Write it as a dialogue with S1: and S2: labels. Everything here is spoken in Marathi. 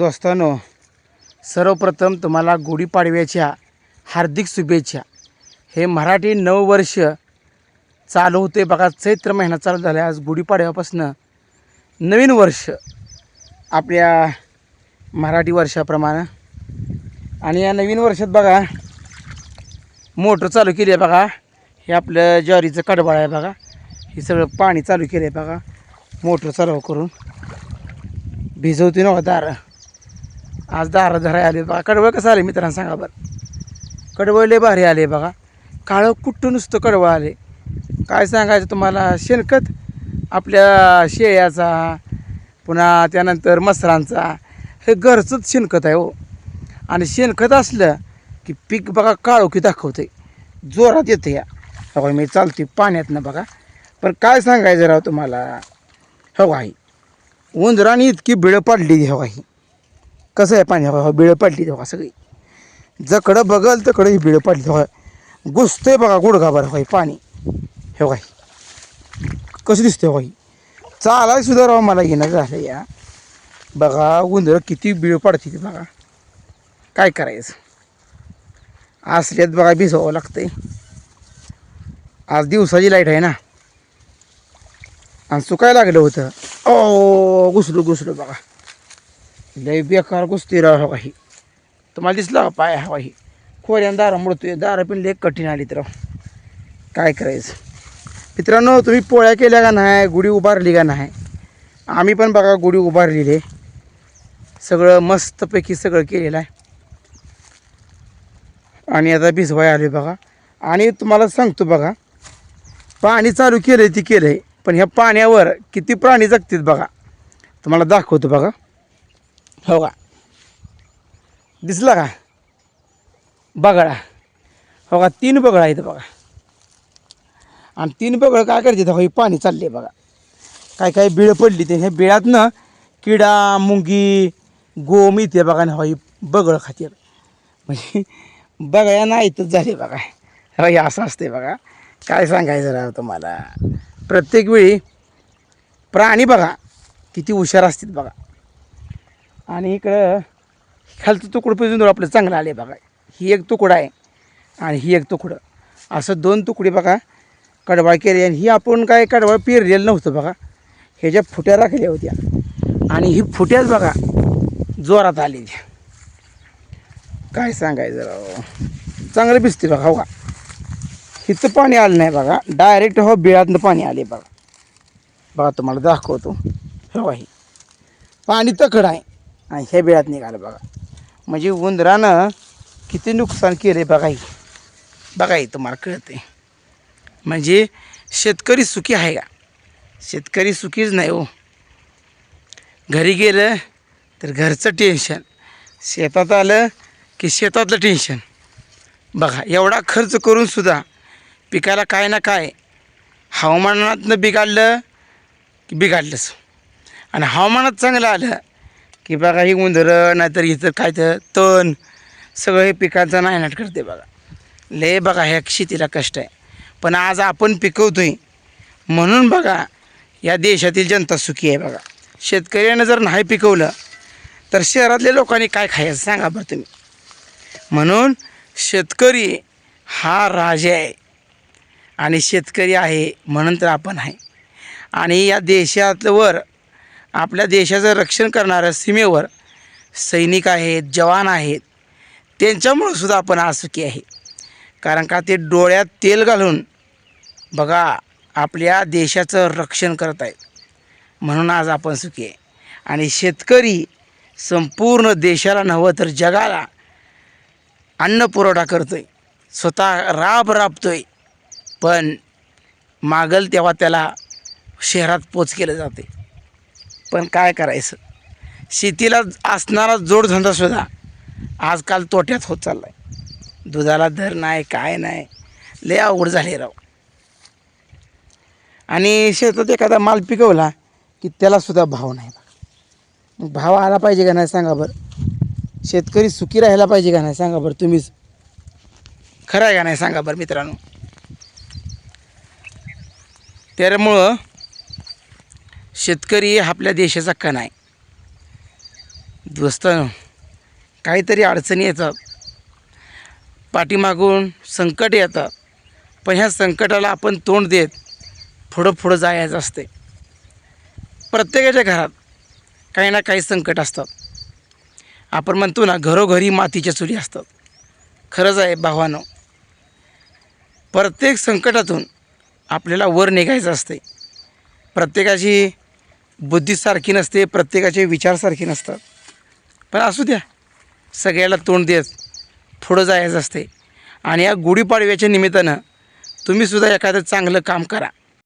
S1: दोस्तानो सर्वप्रथम तुम्हाला गुढीपाडव्याच्या हार्दिक शुभेच्छा. हे मराठी नववर्ष चालू होते बघा चैत्र महिना चालू झाला आज गुढीपाडव्यापासून नवीन वर्ष आपल्या मराठी वर्षाप्रमाणे. आणि या नवीन वर्षात बघा मोटर चालू केली आहे बघा. हे आपलं ज्वारीचं कडबाळ आहे बघा. हे सगळं पाणी चालू केलं आहे बघा. मोटर चालू करून भिजवते नव्हता हो दारं. आज दारं धराय आले बघा. कडवळ कसं आले मित्रांनो सांगा बरं. कडवळ लय भारी आले बघा. काळं कुठं नुसतं कडवळ आले. काय सांगायचं तुम्हाला? शेणखत आपल्या शेळ्याचा पुन्हा त्यानंतर मसरांचा हे घरचंच शेणखत आहे हो. आणि शेणखत असलं की पीक बघा काळोखी दाखवते जोरात येते या. हो मी चालते पाण्यातनं बघा. पण काय सांगायचं राव तुम्हाला? हो आई. उंदराने इतकी बिळं पाडली हो आहे कसं आहे पाणी? बिळं पडली तेव्हा सगळी. जकडं बघल तकडं ही बिळं पडली हो घुसतंय बघा गुडघाभर हो पाणी. हे काय कसं दिसते हो ही चालाय सुद्धा राव मला येणं झालं या. बघा उंदरं किती बिळ पडते ती बघा. काय करायचं? असल्यात बघा भिजवावं लागतंय. आज दिवसाची लाइट आहे ना. आणि चुकायला लागलं होतं. ओ घुसलो घुसलो बघा. लय बेकार कुस्ती राव हवा ही तुम्हाला दिसला का पाय हवा ही खोऱ्यानं दारा मोडतोय दारा पण लय कठीण आली तर काय करायचं? मित्रांनो तुम्ही पोळ्या केल्या का नाही? गुढी उभारली का नाही? आम्ही पण बघा गुढी उभारलेली आहे. सगळं मस्तपैकी सगळं केलेलं आहे. आणि आता भिजवाय आले बघा. आणि तुम्हाला सांगतो बघा पाणी चालू केलं आहे ती केलं आहे पण ह्या पाण्यावर किती प्राणी जगतात बघा. तुम्हाला दाखवतो बघा. हो का? दिसला का? बगळा. हो का? तीन बगळा आहेत बघा. आणि तीन बगळ काय करते हो ही पाणी चालले बघा. काय काय बिळं पडली ते. ह्या बिळातनं किडा मुंगी गोम इथे बघा ना हो ही बगळ खाते म्हणजे बगळ्या नाहीतच झाले बघा. हो हे असं असते बघा. काय सांगायचं राव तुम्हाला? प्रत्येक वेळी प्राणी बघा किती हुशार असतात बघा. आणि इकडं खालचं तुकडं पिजून आपलं चांगलं आले बघा. ही एक तुकडा आहे आणि ही एक तुकडं. असं दोन तुकडे बघा कडवाळ केली आणि ही आपण काय कडवाळ पेरलेलं नव्हतं बघा. ह्याच्या फुट्या राखल्या होत्या. आणि ही फुट्याच बघा जोरात आली काय सांगायचं चांगलं भिजते बघा हो का? इथं पाणी आलं नाही बघा. डायरेक्ट हो बिळातनं पाणी आले बघा. बघा तुम्हाला दाखवतो. हो ही. पाणी तकड आहे. आणि ह्या बिळात निघालं बघा. म्हणजे उंदरानं किती नुकसान केलं बघा ही बघा ही तुम्हाला कळते म्हणजे शेतकरी सुखी आहे का? शेतकरी सुखीच नाही हो. घरी गेलं तर घरचं टेन्शन. शेतात आलं की शेतातलं टेन्शन. बघा एवढा खर्च करूनसुद्धा पिकाला काय ना काय हवामानातनं बिघाडलं की बिघाडलंच. आणि हवामानात चांगलं आलं की बघा ही उंदरं नाहीतर इथं काय तर तण सगळं हे पिकांचं नायनाट करते बघा. लय बघा ह्या शेतीला कष्ट आहे. पण आज आपण पिकवतो आहे म्हणून बघा या देशातील जनता सुखी आहे बघा. शेतकऱ्यानं जर नाही पिकवलं तर शहरातल्या लोकांनी काय खायचं सांगा बरं तुम्ही. म्हणून शेतकरी हा राजा आहे. आणि शेतकरी आहे म्हणून तर आपण आहे. आणि या देशातवर आपल्या देशाचं रक्षण करणाऱ्या सीमेवर सैनिक आहेत जवान आहेत त्यांच्यामुळं सुद्धा आपण आज सुखी आहे. कारण का ते डोळ्यात तेल घालून बघा आपल्या देशाचं रक्षण करत आहेत. म्हणून आज आपण सुखी आहे. आणि शेतकरी संपूर्ण देशाला नव्हं तर जगाला अन्न पुरवठा करतो आहे स्वतः राब राबतो आहे पण मागल तेव्हा त्याला शहरात पोच केलं जाते पण काय करायचं? शेतीला असणारा जोडधंदासुद्धा आजकाल तोट्यात होत चालला आहे दुधाला दर नाही काय नाही. लय अवघड झाले राव. आणि शेतात एखादा माल पिकवला की त्यालासुद्धा भाव नाही मग भाव आला पाहिजे का नाही सांगा बरं? शेतकरी सुखी राहायला पाहिजे का नाही सांगा बरं तुम्हीच? खरं आहे का नाही सांगा बरं मित्रांनो? त्यामुळं शेतकरी आपल्या देशाचा कण आहे. दोस्त काहीतरी अडचणी येतात. पाठीमागून संकट येतात पण ह्या संकटाला आपण तोंड देत पुढं पुढं जायचं असते. प्रत्येकाच्या घरात काही ना काही संकट असतात. आपण म्हणतो ना घरोघरी मातीच्या चुली असतात. खरंच आहे भावानं. प्रत्येक संकटातून आपल्याला वर निघायचं असते. प्रत्येकाची बुद्धीसारखी नसते प्रत्येकाचे विचारसारखी नसतात पण असू द्या सगळ्याला तोंड देत पुढं जायचं असते. आणि या गुढीपाडव्याच्या निमित्तानं तुम्हीसुद्धा एखादं चांगलं काम करा.